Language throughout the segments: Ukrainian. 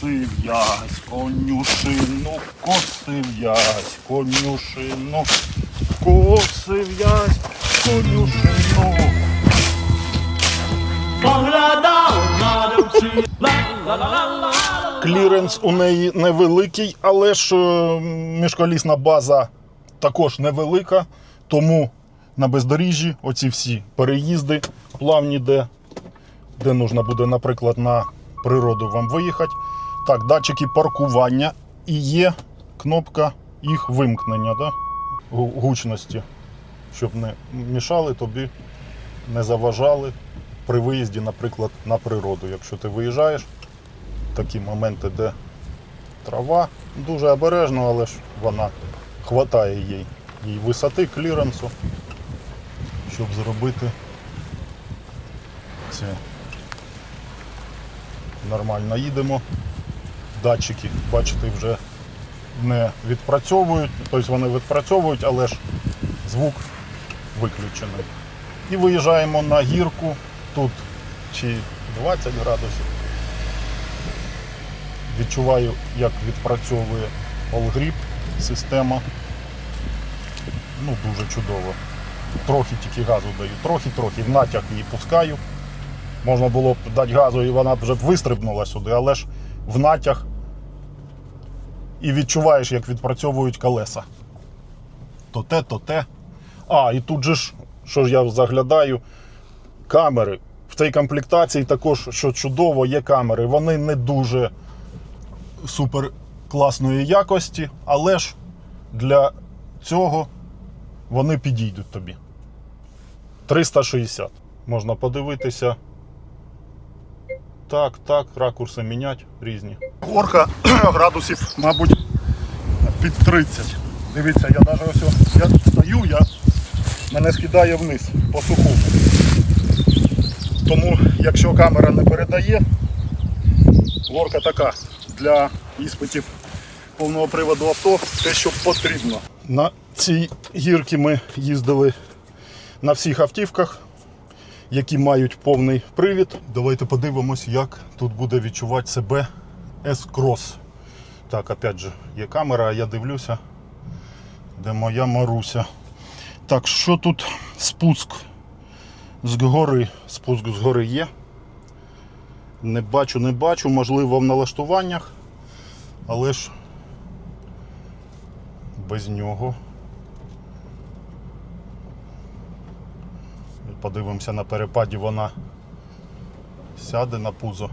Косив ясь, конюшину, косив ясь, конюшину, косив ясь, конюшину. Кліренс у неї невеликий, але ж е, міжколісна база також невелика, тому на бездоріжжі оці всі переїзди плавні, де, де нужно буде, наприклад, на природу вам виїхати. Так, датчики паркування і є кнопка їх вимкнення да? гучності, щоб не мішали тобі, не заважали при виїзді, наприклад, на природу. Якщо ти виїжджаєш, такі моменти, де трава дуже обережно, але ж вона хватає їй, їй висоти, кліренсу, щоб зробити це. Нормально їдемо. Датчики, бачите, вже не відпрацьовують, тобто вони відпрацьовують, але ж звук виключений. І виїжджаємо на гірку. Тут чи 20 градусів. Відчуваю, як відпрацьовує Allgrip система. Ну, дуже чудово. Трохи тільки газу даю, трохи-трохи, в натяг її пускаю. Можна було б дати газу і вона б вже б вистрибнула сюди, але ж в натяг і відчуваєш, як відпрацьовують колеса. То те, то те. А, і тут же ж, що ж я заглядаю, камери. В цій комплектації також, що чудово, є камери. Вони не дуже супер класної якості, але ж для цього вони підійдуть тобі. 360. Можна подивитися. Так, так, ракурси міняти різні. Горка градусів, мабуть, під 30. Дивіться, я навіть ось я стою, я мене скидає вниз по сухому. Тому, якщо камера не передає, горка така для іспитів повного приводу авто, те, що потрібно. На цій гірці ми їздили на всіх автівках, які мають повний привід. Давайте подивимось, як тут буде відчувати себе S-Cross. Так, опять же, є камера, а я дивлюся, де моя Маруся. Так, що тут спуск з гори? Спуск з гори є. Не бачу, не бачу, можливо, в налаштуваннях, але ж без нього. Подивимося на перепаді, вона сяде на пузо.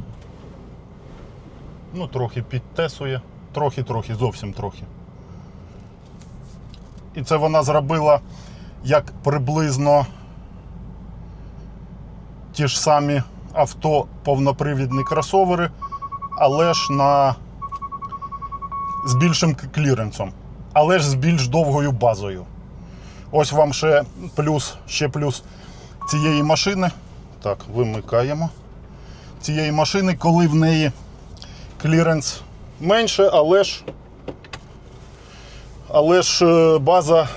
Ну, трохи підтесує, трохи-трохи, зовсім трохи. І це вона зробила як приблизно ті ж самі авто повнопривідні кросовери, але ж на з більшим кліренсом, але ж з більш довгою базою. Ось вам ще плюс, ще плюс цієї машини. Так, вимикаємо. Цієї машини, коли в неї кліренс менше, але ж, але ж е, база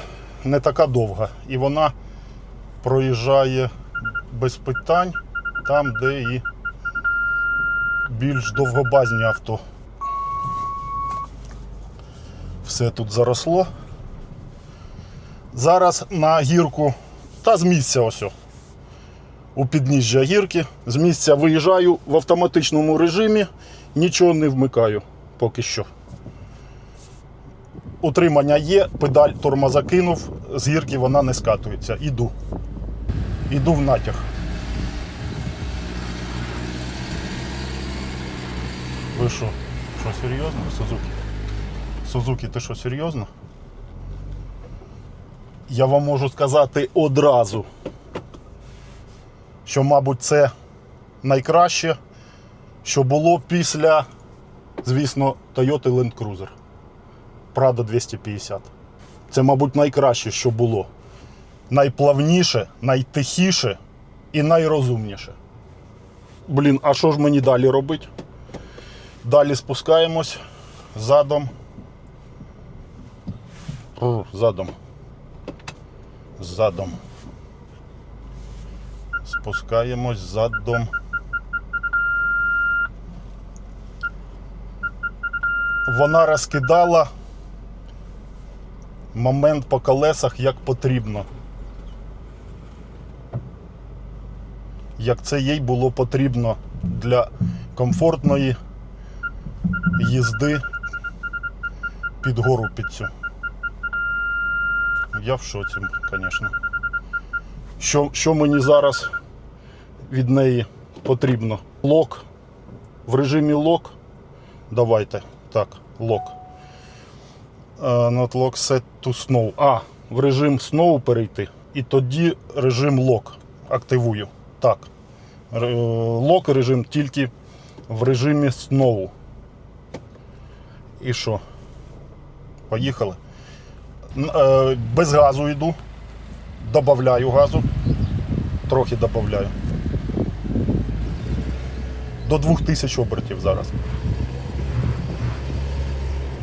не така довга. І вона проїжджає без питань там, де і більш довгобазні авто. Все тут заросло. Зараз на гірку та з місця ось. У підніжжя гірки. З місця виїжджаю в автоматичному режимі, нічого не вмикаю поки що. Утримання є, педаль тормоза кинув, з гірки вона не скатується. Іду. Іду в натяг. Ви що? Що серйозно, Сузуки? Сузуки, ти що серйозно? Я вам можу сказати одразу, що, мабуть, це найкраще, що було після, звісно, Toyota Land Cruiser Prado 250. Це, мабуть, найкраще, що було. Найплавніше, найтихіше і найрозумніше. Блін, а що ж мені далі робити? Далі спускаємось задом. Задом. Задом. Спускаємось задом. вона розкидала момент по колесах як потрібно. Як це їй було потрібно для комфортної їзди під гору під цю. Я в шоці, звісно. Що, що мені зараз від неї потрібно? Лок. В режимі лок. Давайте. Так, лок. Е, Not lock set to snow. А, в режим snow перейти. І тоді режим лок активую. Так. Р- Лок режим тільки в режимі snow. І що? Поїхали. Е, Без газу йду. Добавляю газу. Трохи добавляю. До 2000 обертів зараз.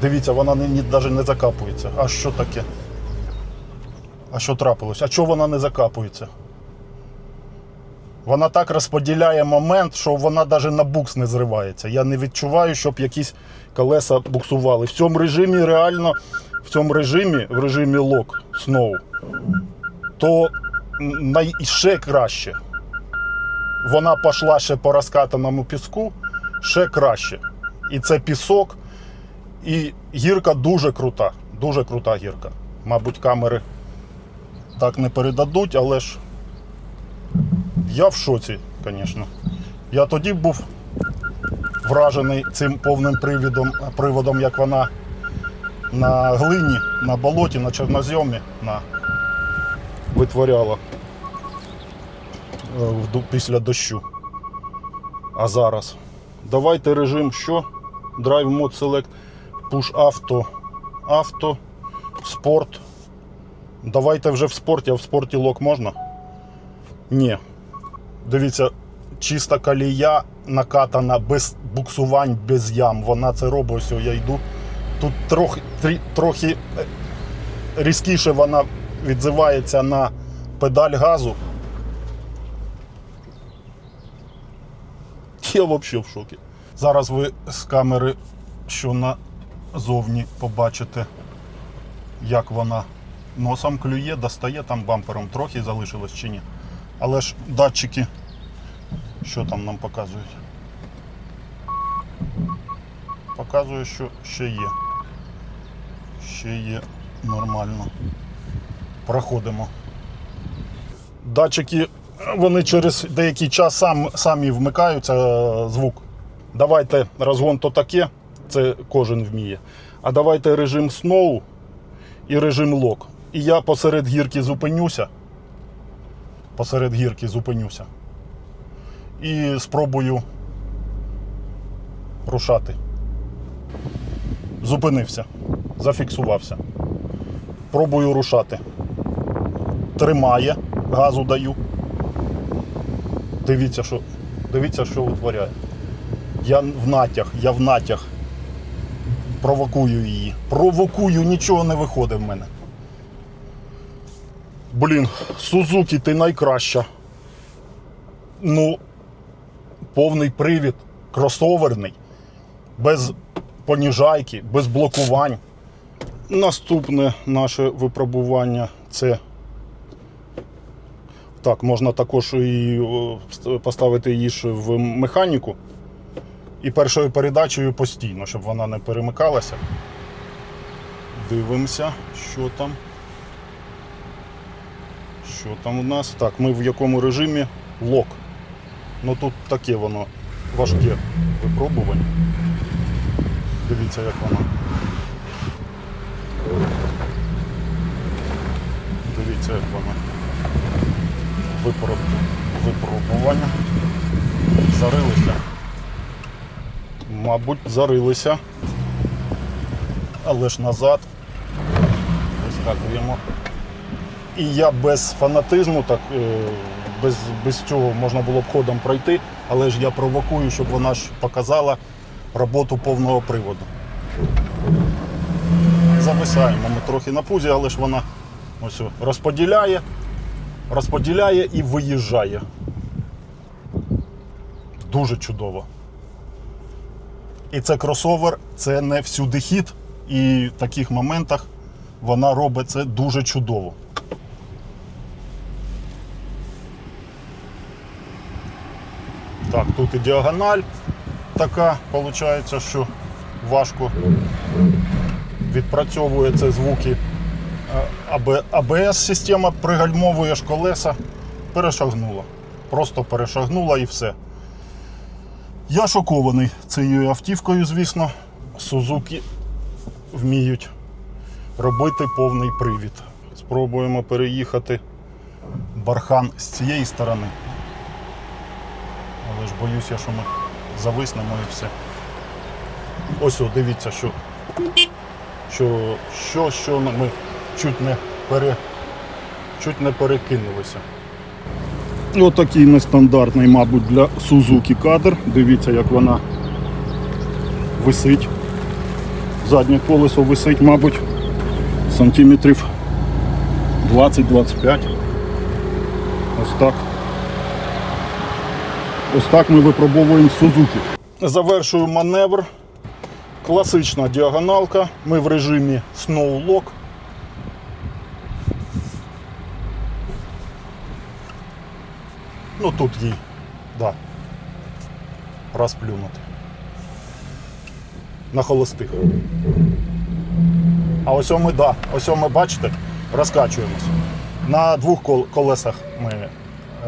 Дивіться, вона навіть не закапується. А що таке? А що трапилось? А чого вона не закапується? Вона так розподіляє момент, що вона навіть на букс не зривається. Я не відчуваю, щоб якісь колеса буксували. В цьому режимі реально, в цьому режимі, в режимі лок Snow, то ще краще. Вона пішла ще по розкатаному піску, ще краще. І це пісок, і гірка дуже крута. Дуже крута гірка. Мабуть, камери так не передадуть, але ж я в шоці, звісно. Я тоді був вражений цим повним привідом, приводом, як вона на глині, на болоті, на чорноземі на... витворяла після дощу. А зараз. Давайте режим що? Drive Mode Select, Push Auto, Авто, Спорт. Давайте вже в спорті, а в спорті лок можна? Ні. Дивіться, чиста колія накатана без буксувань, без ям. Вона це робить, ось я йду. Тут трохи, трохи е, різкіше вона відзивається на педаль газу. Я взагалі в шокі. Зараз ви з камери, що назовні побачите, як вона носом клює, достає там бампером трохи залишилось чи ні. Але ж датчики, що там нам показують? Показує, що ще є. Ще є нормально. Проходимо. Датчики, вони через деякий час сам, самі вмикаються е, звук. Давайте розгон то таке, це кожен вміє. А давайте режим Snow і режим лок. І я посеред гірки зупинюся. Посеред гірки зупинюся. І спробую рушати. Зупинився, зафіксувався. Пробую рушати. Тримає, газу даю. Дивіться, що, дивіться, що витворяє. Я в натяг, я в натяг. Провокую її. Провокую, нічого не виходить в мене. Блін, Сузуки, ти найкраща. Ну, повний привід, кросоверний, без поніжайки, без блокувань. Наступне наше випробування це. Так, можна також і поставити її ж в механіку. І першою передачею постійно, щоб вона не перемикалася. Дивимося, що там. Що там у нас? Так, ми в якому режимі? Лок. Ну тут таке воно важке випробування. Дивіться, як воно. Дивіться, як воно. Випроб... Випробування. Зарилися. Мабуть, зарилися. Але ж назад. Вискакуємо. І я без фанатизму, так, е, без, без цього можна було б ходом пройти, але ж я провокую, щоб вона ж показала роботу повного приводу. Зависаємо ми трохи на пузі, але ж вона ось розподіляє, розподіляє і виїжджає. Дуже чудово. І це кросовер, це не всюди хід. І в таких моментах вона робить це дуже чудово. Так, тут і діагональ така, виходить, що важко відпрацьовує це звуки. АБС-система пригальмовує ж колеса, перешагнула. Просто перешагнула і все. Я шокований цією автівкою, звісно. Сузуки вміють робити повний привід. Спробуємо переїхати бархан з цієї сторони. Але ж боюся, що ми зависнемо і все. Ось, о, дивіться, що, що, що, що ми чуть не, пере, чуть не перекинулися. Отакий нестандартний, мабуть, для Suzuki кадр. Дивіться, як вона висить. Заднє колесо висить, мабуть, сантиметрів 20-25. Ось так. Ось так ми випробовуємо Suzuki. Завершую маневр. Класична діагоналка. Ми в режимі Snow Lock. Ну тут їй, да. Розплюнути. На холостих. А ось ми, да, ось ми, бачите, розкачуємося. На двох кол- колесах ми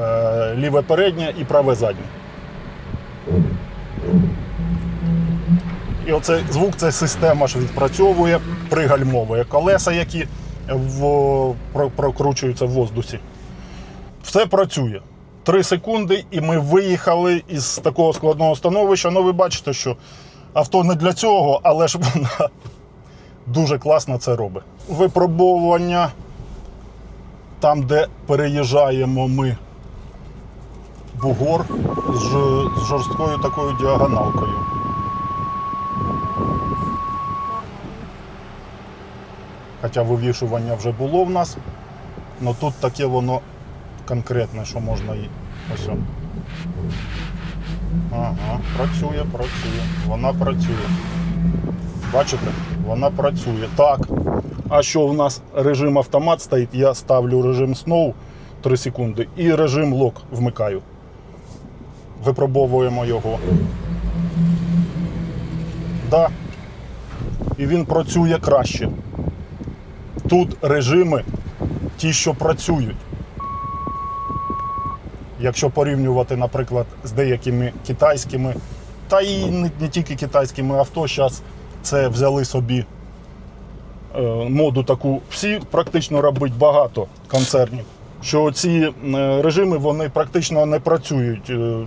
е, ліве переднє і праве заднє. І оцей звук це система ж відпрацьовує, пригальмовує колеса, які в, про- прокручуються в воздусі. Все працює. Три секунди, і ми виїхали із такого складного становища. Ну, ви бачите, що авто не для цього, але ж вона дуже класно це робить. Випробовування там, де переїжджаємо ми бугор з жорсткою такою діагоналкою. Хоча вивішування вже було в нас, але тут таке воно конкретне, що можна і ось. Ага, працює, працює. Вона працює. Бачите? Вона працює. Так. А що в нас режим автомат стоїть? Я ставлю режим Snow 3 секунди і режим лок вмикаю. Випробовуємо його. Да. І він працює краще. Тут режими ті, що працюють. Якщо порівнювати, наприклад, з деякими китайськими, та і не, не тільки китайськими авто, зараз це взяли собі е, моду таку. Всі практично робить багато концернів. Що ці е, режими вони практично не працюють. Е,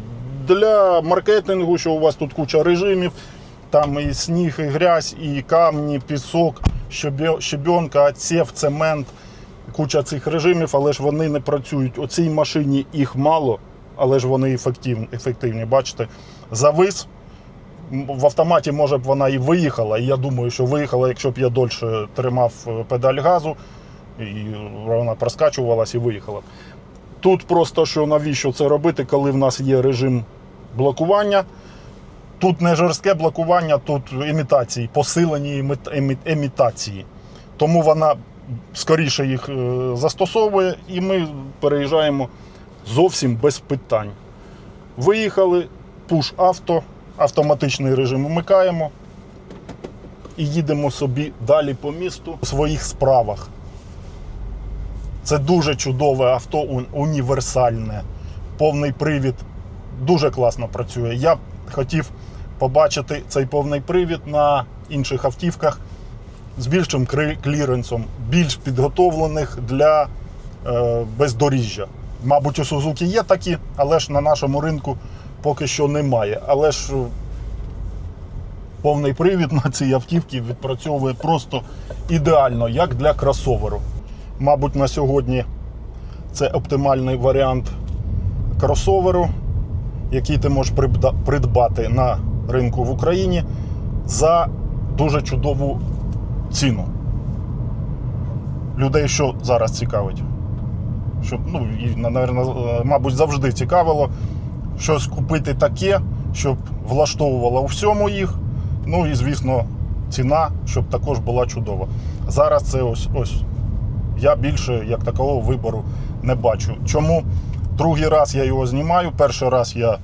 Для маркетингу, що у вас тут куча режимів, там і сніг, і грязь, і камні, пісок, щебе- щебенка, отсів, цемент, куча цих режимів, але ж вони не працюють. У цій машині їх мало, але ж вони ефективні. ефективні. Бачите, завис. В автоматі, може б вона і виїхала. І я думаю, що виїхала, якщо б я дольше тримав е, педаль газу, і вона проскачувалась і виїхала. Тут просто що навіщо це робити, коли в нас є режим блокування. Тут не жорстке блокування, тут імітації, посилені іміт- емі- емітації. Тому вона скоріше їх е, застосовує, і ми переїжджаємо зовсім без питань. Виїхали, пуш авто, автоматичний режим вмикаємо і їдемо собі далі по місту у своїх справах. Це дуже чудове авто, універсальне, повний привід. Дуже класно працює. Я хотів побачити цей повний привід на інших автівках з більшим кліренсом, більш підготовлених для е, бездоріжжя. Мабуть, у Сузуки є такі, але ж на нашому ринку поки що немає. Але ж е, повний привід на цій автівці відпрацьовує просто ідеально, як для кросоверу. Мабуть, на сьогодні це оптимальний варіант кросоверу, який ти можеш придбати на ринку в Україні за дуже чудову ціну. Людей що зараз цікавить? Щоб, ну, і, е, мабуть, завжди цікавило щось купити таке, щоб влаштовувало у всьому їх, Ну і звісно, ціна, щоб також була чудова. Зараз це ось ось. Я більше як такого вибору не бачу. Чому другий раз я його знімаю? Перший раз я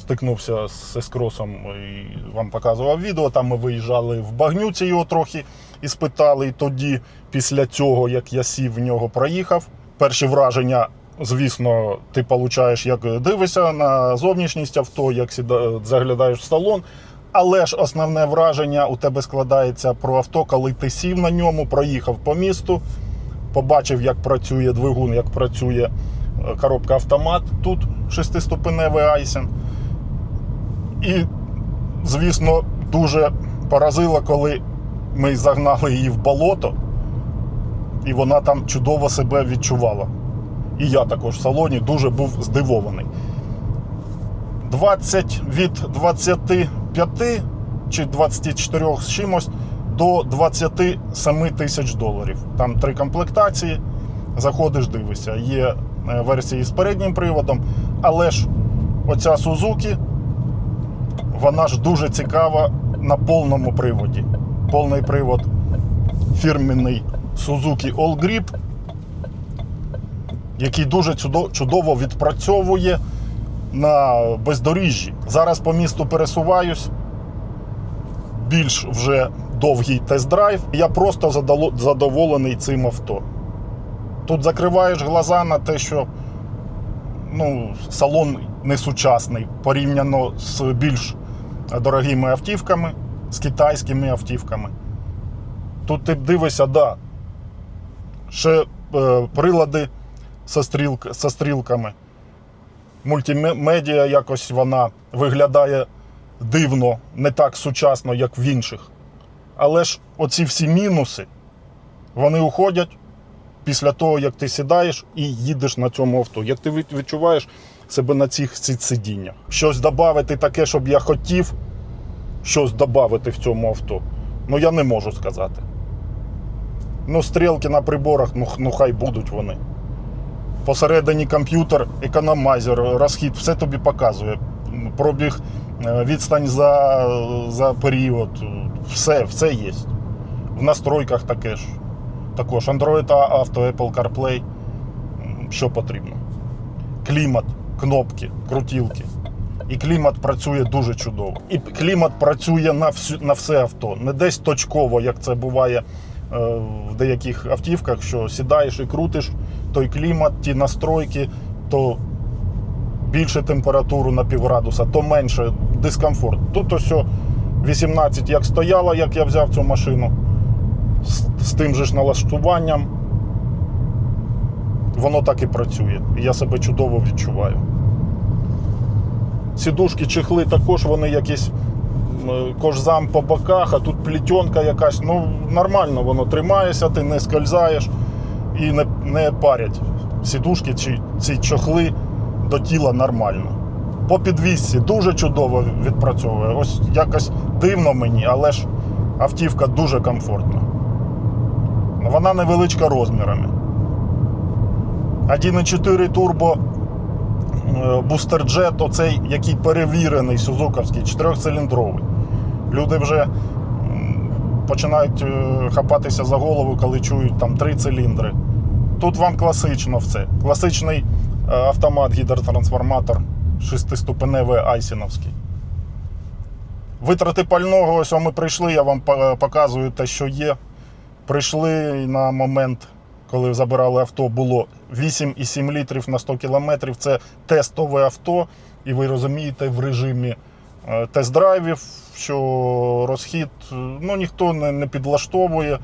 стикнувся з ескросом і вам показував відео. Там ми виїжджали в багнюці його трохи і спитали. І тоді, після цього, як я сів в нього, проїхав. Перші враження, звісно, ти получаєш, як дивишся на зовнішність авто, як заглядаєш в салон. Але ж основне враження у тебе складається про авто, коли ти сів на ньому, проїхав по місту, побачив, як працює двигун, як працює е, коробка автомат. Тут шестиступеневий Айсен. І, звісно, дуже поразило, коли ми загнали її в болото, і вона там чудово себе відчувала. І я також в салоні дуже був здивований. 20 від 25 чи 24 з чимось до 27 тисяч доларів. Там три комплектації. Заходиш, дивишся. Є е, версії з переднім приводом, але ж оця Suzuki, вона ж дуже цікава на повному приводі. Повний привод фірменний Suzuki All Grip, який дуже чудово відпрацьовує на бездоріжжі. Зараз по місту пересуваюсь. Більш вже довгий тест-драйв. Я просто задоволений цим авто. Тут закриваєш глаза на те, що ну, салон не сучасний порівняно з більш дорогими автівками, з китайськими автівками. Тут ти дивишся, да, ще е, прилади со, стрілк, со стрілками мультимедіа якось вона виглядає дивно, не так сучасно, як в інших. Але ж оці всі мінуси, вони уходять після того, як ти сідаєш і їдеш на цьому авто. Як ти відчуваєш себе на цих сидіннях. Щось додати таке, щоб я хотів щось додати в цьому авто. Ну я не можу сказати. Ну, стрілки на приборах, ну, ну хай будуть вони посередині комп'ютер, економайзер, розхід, все тобі показує. Пробіг, е, відстань за, за період, все, все є. В настройках таке ж. Також Android Auto, Apple CarPlay, що потрібно. Клімат, кнопки, крутілки. І клімат працює дуже чудово. І клімат працює на, всю, на все авто. Не десь точково, як це буває е, в деяких автівках, що сідаєш і крутиш той клімат, ті настройки, то більше температуру на півградуса, то менше дискомфорт. Тут ось о 18 як стояло, як я взяв цю машину, з, з тим же ж налаштуванням. Воно так і працює. І я себе чудово відчуваю. Сідушки, чехли також вони якісь кожзам по боках, а тут плітьонка якась. Ну, нормально воно тримаєшся, ти не скользаєш і не, не парять. Сідушки чи ці чохли до тіла нормально. По підвісці дуже чудово відпрацьовує. Ось якось дивно мені, але ж автівка дуже комфортна. Вона невеличка розмірами. 1,4 турбо е, бустерджет, оцей, який перевірений сузуковський, чотирьохциліндровий. Люди вже починають е, хапатися за голову, коли чують там три циліндри. Тут вам класично все. Класичний е, автомат, гідротрансформатор, шестиступеневий айсіновський. Витрати пального, ось ми прийшли, я вам показую те, що є. Прийшли на момент, коли забирали авто, було 8,7 літрів на 100 кілометрів. Це тестове авто, і ви розумієте, в режимі е, тест-драйвів, що розхід е, ну, ніхто не, не підлаштовує,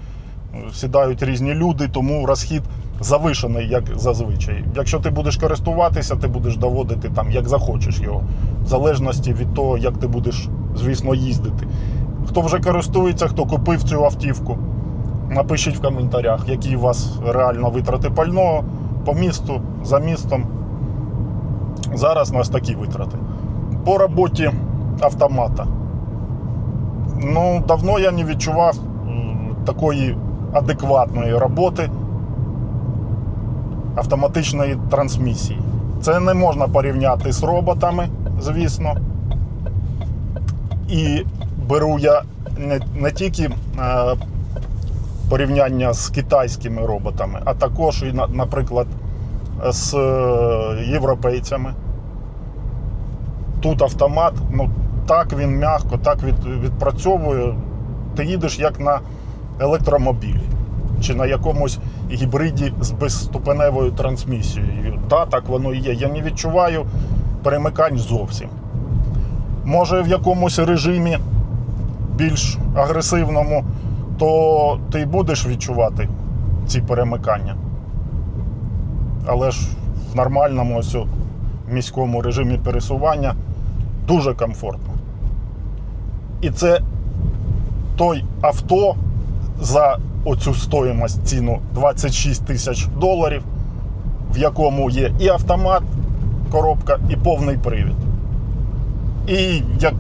сідають різні люди, тому розхід завишений, як зазвичай. Якщо ти будеш користуватися, ти будеш доводити там, як захочеш його, в залежності від того, як ти будеш, звісно, їздити. Хто вже користується, хто купив цю автівку, напишіть в коментарях, які у вас реально витрати пального по місту, за містом. Зараз у нас такі витрати. По роботі автомата. Ну, давно я не відчував такої адекватної роботи автоматичної трансмісії. Це не можна порівняти з роботами, звісно. І беру я не, не тільки е, порівняння з китайськими роботами, а також і, наприклад, з е, європейцями. Тут автомат, ну так він м'яко, так від, відпрацьовує. Ти їдеш як на електромобілі чи на якомусь гібриді з безступеневою трансмісією. Та, так воно і є. Я не відчуваю перемикань зовсім. Може, в якомусь режимі більш агресивному, то ти будеш відчувати ці перемикання. Але ж в нормальному ось міському режимі пересування дуже комфортно. І це той авто за оцю стоїмость ціну 26 тисяч доларів, в якому є і автомат, коробка, і повний привід. І як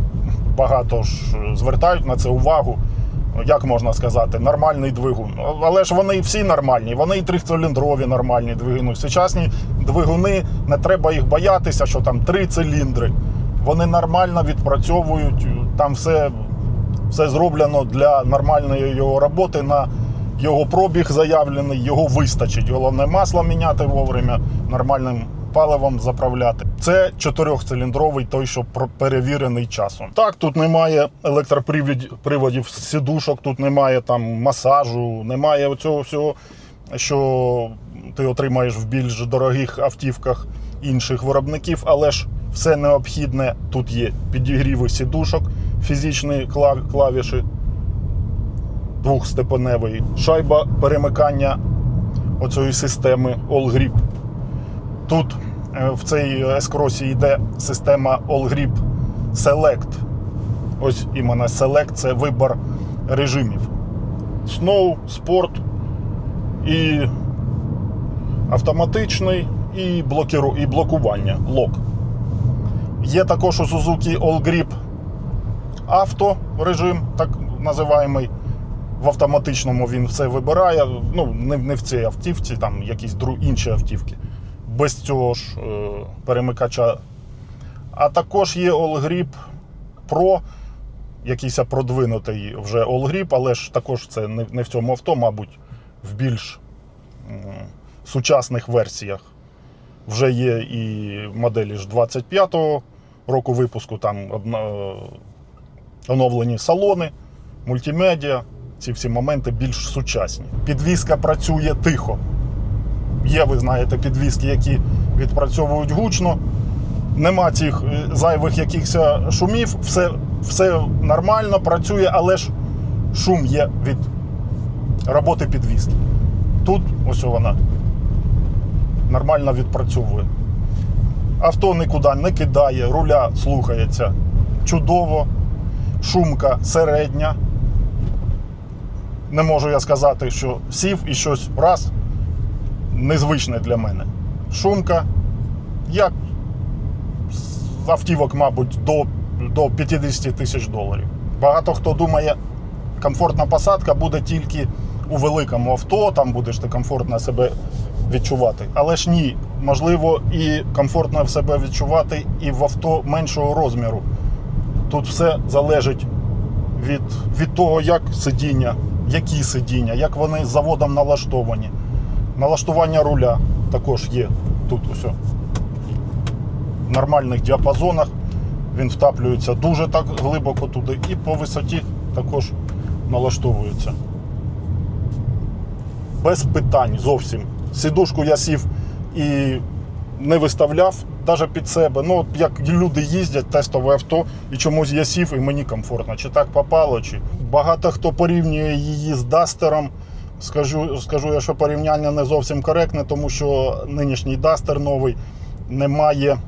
багато ж звертають на це увагу, як можна сказати, нормальний двигун. Але ж вони всі нормальні, вони і трициліндрові нормальні двигуни. Сучасні двигуни, не треба їх боятися, що там три циліндри. Вони нормально відпрацьовують, там все, все зроблено для нормальної його роботи. На його пробіг заявлений, його вистачить. Головне масло міняти вовремя, нормальним паливом заправляти. Це чотирьохциліндровий, той, що перевірений часом. Так, тут немає електроприводів приводів, сідушок, тут немає там масажу, немає оцього всього, що ти отримаєш в більш дорогих автівках інших виробників, але ж все необхідне тут є підігріви сідушок, фізичні клавіші двохстепеневий, шайба перемикання оцієї системи All Grip. Тут е, в цій S-Cross йде система All Grip Select. Ось іменно Select це вибір режимів. Snow, спорт і автоматичний, і, блокіру, і блокування лок. Є також у Suzuki All Grip авто режим, так називаємий. В автоматичному він все вибирає. Ну, не, в цій автівці, там якісь інші автівки. Без цього ж е, перемикача. А також є Allgrip Pro, якийсь продвинутий вже Allgrip, але ж також це не, в цьому авто, мабуть, в більш сучасних версіях. Вже є і моделі ж 25-го року випуску, там оновлені салони, мультимедіа. Ці всі моменти більш сучасні. Підвізка працює тихо. Є, ви знаєте, підвізки, які відпрацьовують гучно. Нема цих е, зайвих якихось шумів, все, все нормально працює, але ж шум є від роботи підвізки. Тут ось вона нормально відпрацьовує. Авто нікуди не кидає, руля слухається чудово, шумка середня. Не можу я сказати, що сів і щось раз незвичне для мене. Шумка, як з автівок, мабуть, до, до 50 тисяч доларів. Багато хто думає, комфортна посадка буде тільки у великому авто, там будеш ти комфортно себе відчувати. Але ж ні, можливо, і комфортно себе відчувати і в авто меншого розміру. Тут все залежить від, від того, як сидіння, які сидіння, як вони заводом налаштовані. Налаштування руля також є тут усе. В нормальних діапазонах він втаплюється дуже так глибоко туди і по висоті також налаштовується. Без питань зовсім. Сідушку я сів і не виставляв навіть під себе. Ну, як люди їздять, тестове авто, і чомусь я сів і мені комфортно. Чи так попало, чи багато хто порівнює її з Дастером. Скажу, скажу я, що порівняння не зовсім коректне, тому що нинішній Дастер новий не має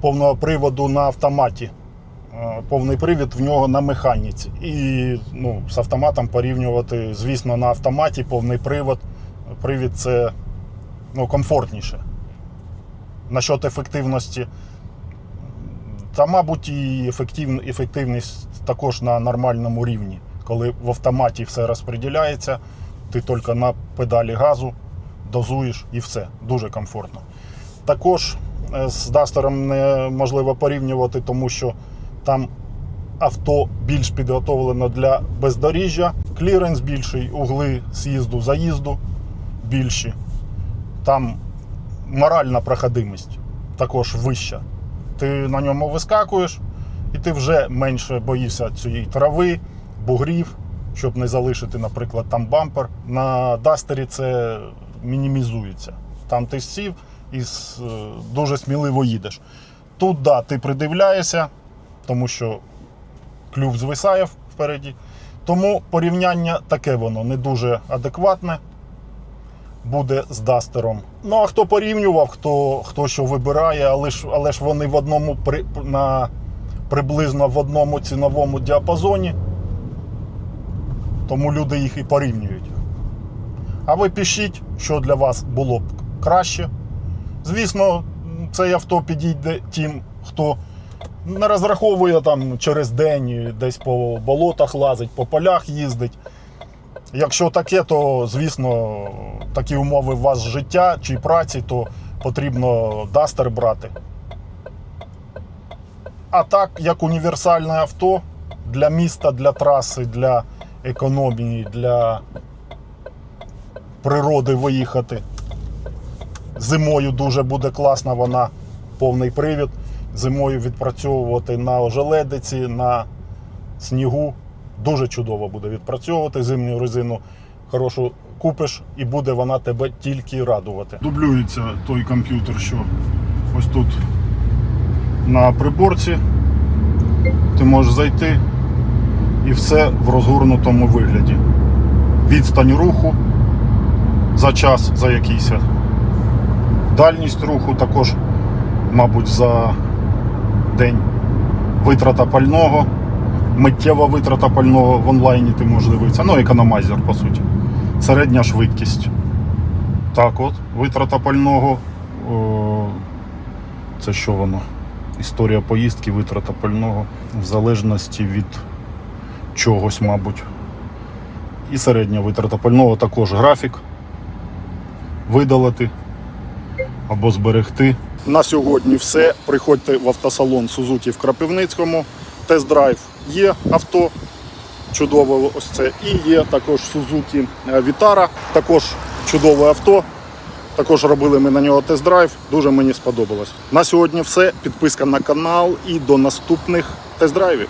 повного приводу на автоматі. Е, Повний привід в нього на механіці. І ну, з автоматом порівнювати, звісно, на автоматі повний привод. Привід це ну, комфортніше. Насчет ефективності. Та, мабуть, і ефектив, ефективність також на нормальному рівні. Коли в автоматі все розподіляється, ти тільки на педалі газу дозуєш і все. Дуже комфортно. Також е, з Дастером неможливо порівнювати, тому що там авто більш підготовлено для бездоріжжя, кліренс більший, угли з'їзду, заїзду більші. Там моральна проходимість також вища. Ти на ньому вискакуєш, і ти вже менше боїшся цієї трави, бугрів, щоб не залишити, наприклад, там бампер. На дастері це мінімізується. Там ти сів і е, дуже сміливо їдеш. Тут, да, ти придивляєшся, тому що клюв звисає впереді. Тому порівняння таке воно не дуже адекватне буде з дастером. Ну а хто порівнював, хто, хто що вибирає, але ж, але ж вони в одному при, на, приблизно в одному ціновому діапазоні. Тому люди їх і порівнюють. А ви пишіть, що для вас було б краще. Звісно, цей авто підійде тим, хто не розраховує там через день десь по болотах лазить, по полях їздить. Якщо таке, то звісно, такі умови у вас життя чи праці, то потрібно дастер брати. А так, як універсальне авто для міста, для траси, для економії, для природи виїхати. Зимою дуже буде класна вона, повний привід. Зимою відпрацьовувати на ожеледиці, на снігу. Дуже чудово буде відпрацьовувати зимню резину. Хорошу купиш і буде вона тебе тільки радувати. Дублюється той комп'ютер, що ось тут на приборці. Ти можеш зайти і все в розгорнутому вигляді. Відстань руху за час, за якийсь. Дальність руху також, мабуть, за день. Витрата пального, миттєва витрата пального в онлайні ти можеш дивитися. Ну, економайзер, по суті. Середня швидкість. Так от, витрата пального. Це що воно? Історія поїздки, витрата пального, в залежності від чогось, мабуть. І середня витрата пального також графік. Видалити або зберегти. На сьогодні все. Приходьте в автосалон Сузуки в Крапивницькому. Тест-драйв є авто. Чудове ось це. І є також Suzuki Vitara, також чудове авто. Також робили ми на нього тест-драйв. Дуже мені сподобалось. На сьогодні все. Підписка на канал і до наступних тест-драйвів.